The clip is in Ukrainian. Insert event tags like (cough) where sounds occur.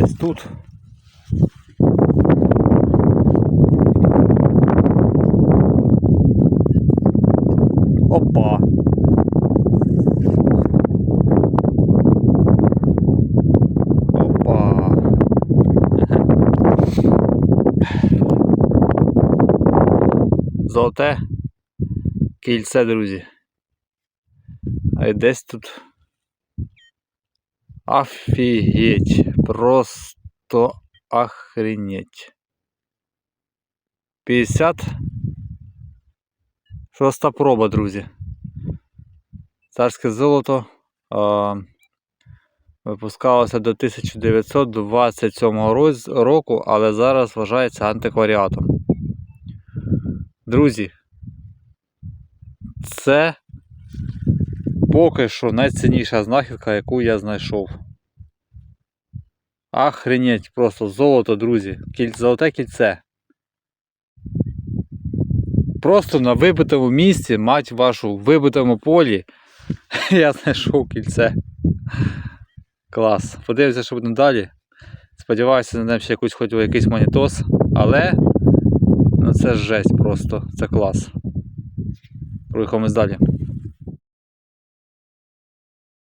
десь тут. Опа. Опа. Золоте кільце, друзі. А десь тут. Офігеть. Просто охренеть. 50. Шоста проба, друзі. Царське золото а, випускалося до 1927 роз- року, але зараз вважається антикваріатом. Друзі, це поки що найцінніша знахідка, яку я знайшов. Охренеть, просто золото, друзі. Кіль... Золоте кільце. Просто на вибитому місці, мать вашу, в вибитому полі, (laughs) я знайшов кільце. Клас. Подивимося, що буде далі. Сподіваюся, знайдемо ще якусь хоч якийсь монітос, але ну це жесть просто, це клас. Рухаємось далі.